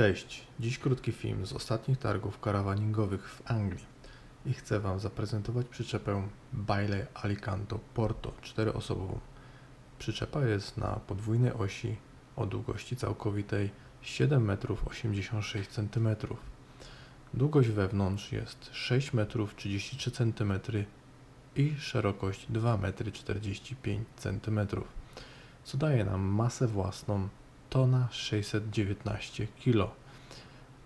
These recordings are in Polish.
Cześć, dziś krótki film z ostatnich targów karawaningowych w Anglii i chcę Wam zaprezentować przyczepę Bailey Alicanto Porto czteroosobową. Przyczepa jest na podwójnej osi o długości całkowitej 7,86 cm. Długość wewnątrz jest 6,33 m i szerokość 2,45 cm, co daje nam masę własną tona 619 kg,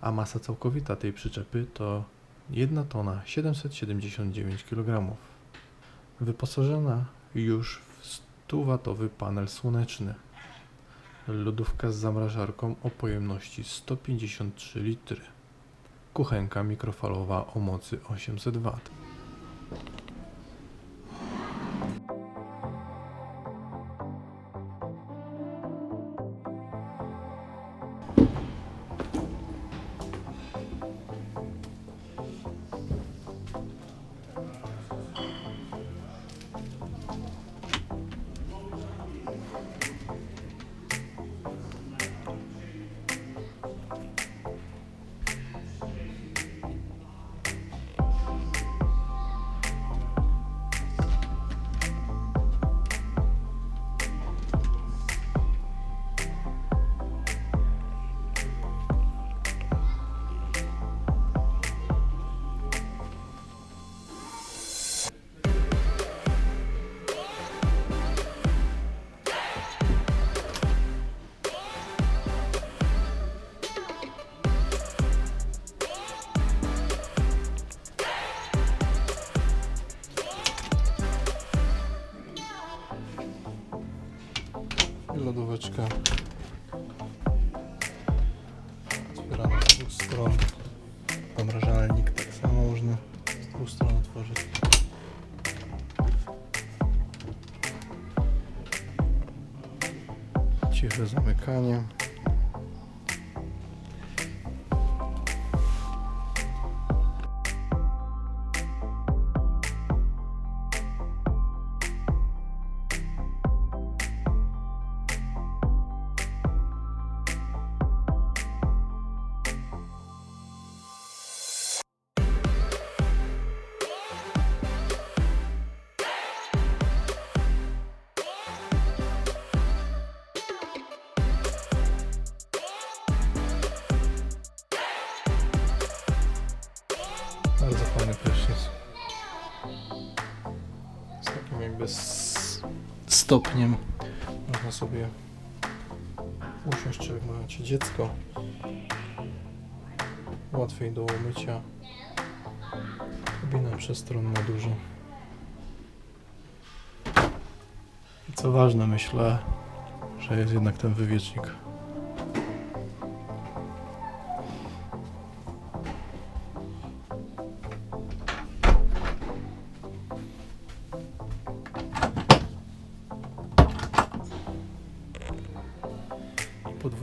a masa całkowita tej przyczepy to 1 tona 779 kg. Wyposażona już w 100-watowy panel słoneczny, lodówka z zamrażarką o pojemności 153 litry, kuchenka mikrofalowa o mocy 800 W. I lodóweczka otwierana z dwóch stron. Zamrażalnik tak samo można z dwóch stron otworzyć. Ciche zamykanie. Fajny prysznic. Z takim jakby stopniem. Można sobie usiąść, czy jak macie dziecko. Łatwiej do umycia. Kabina przestronna dużo. I co ważne, myślę, że jest jednak ten wywiecznik.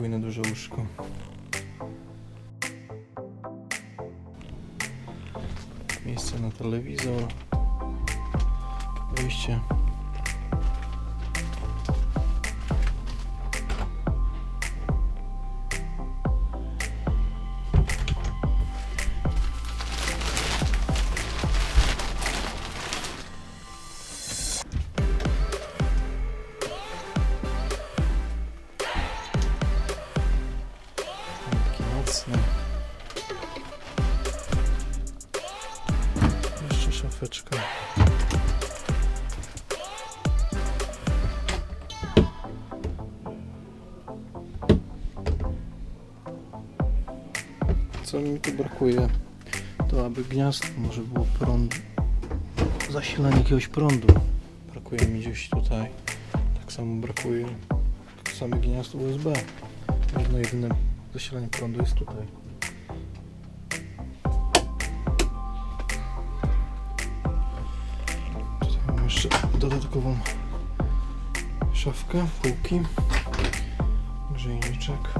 Podwójne duże łóżko. Miejsce na telewizor. Wyjście. Taki mocny. Jeszcze szafeczka. Co mi tu brakuje, to aby gniazd może było prąd, zasilanie jakiegoś prądu. Brakuje mi gdzieś tutaj. Tak samo brakuje samych gniazd USB. Jedno jedyne zasilanie prądu jest tutaj. Tutaj mam jeszcze dodatkową szafkę, półki, grzejniczek.